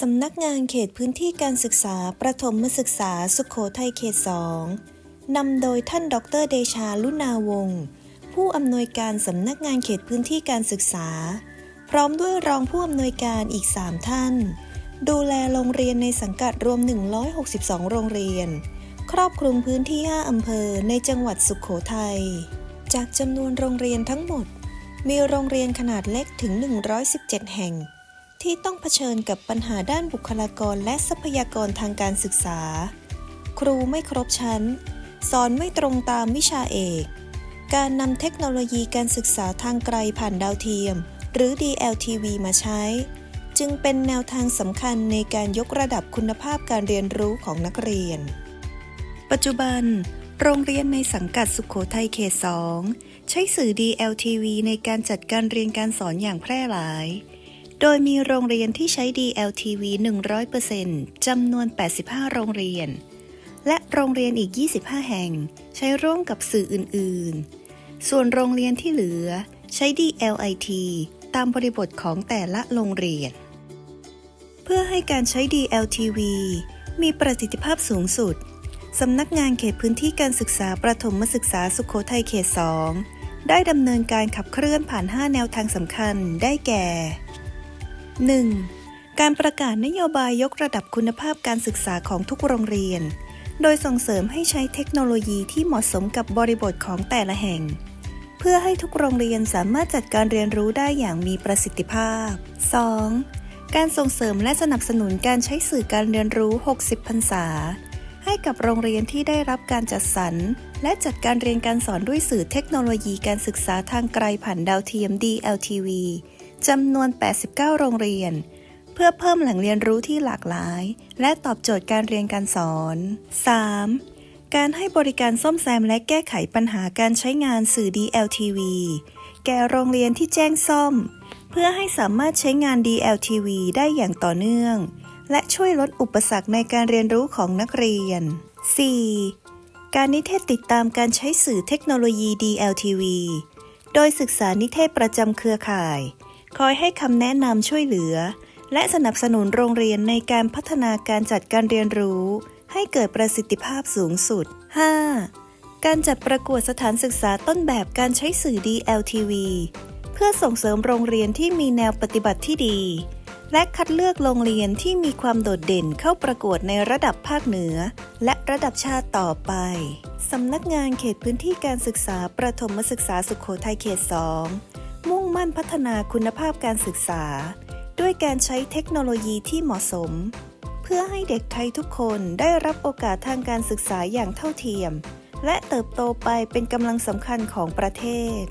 สำนักงานเขตพื้นที่การศึกษาประถมศึกษาสุขโขทัยเขต2นำโดยท่านดรเดชาลุนาวงศ์ผู้อำนวยการสำนักงานเขตพื้นที่การศึกษา พร้อมด้วยรองผู้อำนวยการอีก 3 ท่าน ดูแลโรงเรียนในสังกัดรวม 162 โรงเรียน ครอบคลุมพื้นที่ 5 อำเภอในจังหวัดสุขโขทัย จากจำนวนโรงเรียนทั้งหมด มีโรงเรียนขนาดเล็กถึง 117 แห่ง ที่ต้องเผชิญกับปัญหาด้านบุคลากรและทรัพยากรทางการศึกษา ครูไม่ครบชั้น สอนไม่ตรงตามวิชาเอก การนำเทคโนโลยีการศึกษาทางไกลผ่านดาวเทียม หรือ DLTV มาใช้ จึงเป็นแนวทางสำคัญในการยกระดับคุณภาพการเรียนรู้ของนักเรียน ปัจจุบัน โรงเรียนในสังกัดสุขโขทัยเขต 2 ใช้สื่อ DLTV ในการจัดการเรียนการสอนอย่างแพร่หลาย โดยมีโรงเรียนที่ใช้ DLTV 100%จำนวน 85 โรงเรียน และโรงเรียนอีก 25 แห่ง ใช้ร่วมกับสื่ออื่น ๆ ส่วนโรงเรียนที่เหลือใช้ DLIT ตามบริบทของแต่ละโรงเรียน เพื่อให้การใช้ DLTV มีประสิทธิภาพสูงสุด สำนักงานเขตพื้นที่การศึกษาประถมศึกษาสุขโขทัยเขต 2 ได้ดำเนินการขับเคลื่อนผ่าน 5 แนวทางสำคัญได้แก่ 1. การประกาศนโยบายยกระดับคุณภาพการศึกษาของทุกโรงเรียน โดยส่งเสริมให้ใช้เทคโนโลยีที่เหมาะสมกับบริบทของแต่ละแห่ง เพื่อให้ทุกโรงเรียนสามารถจัดการเรียนรู้ได้อย่างมีประสิทธิภาพ 2. การส่งเสริมและสนับสนุนการใช้สื่อการเรียนรู้ 60 พรรษา ให้กับโรงเรียนที่ได้รับการจัดสรร และจัดการเรียนการสอนด้วยสื่อเทคโนโลยีการศึกษาทางไกลผ่านดาวเทียม DLTV จำนวน 89 โรงเรียน เพื่อเพิ่มแหล่งเรียนรู้ที่หลากหลาย และตอบโจทย์การเรียนการสอน 3. การให้บริการซ่อมแซมและแก้ไขปัญหาการใช้งานสื่อ DLTV แก่โรงเรียนที่แจ้งซ่อม เพื่อให้สามารถใช้งาน DLTV ได้อย่างต่อเนื่อง และช่วยลดอุปสรรคในการเรียนรู้ของนักเรียน 4. การนิเทศติดตามการใช้สื่อเทคโนโลยี DLTV โดยศึกษานิเทศประจำเครือข่าย คอยให้คำแนะนำช่วยเหลือ และสนับสนุนโรงเรียนในการพัฒนาการจัดการเรียนรู้ ให้เกิดประสิทธิภาพสูงสุด 5. การจัดประกวดสถานศึกษาต้นแบบการใช้สื่อ DLTV เพื่อส่งเสริมโรงเรียนที่มีแนวปฏิบัติที่ดี และคัดเลือกโรงเรียนที่มีความโดดเด่นเข้าประกวดในระดับภาคเหนือ และระดับชาติต่อไป สำนักงานเขตพื้นที่การศึกษาประถมศึกษาสุขโขทัยเขต 2 มุ่งมั่นพัฒนาคุณภาพการศึกษา ด้วยการใช้เทคโนโลยีที่เหมาะสม เพื่อให้เด็กไทยทุกคนได้รับโอกาสทางการศึกษาอย่างเท่าเทียม และเติบโตไปเป็นกำลังสำคัญของประเทศ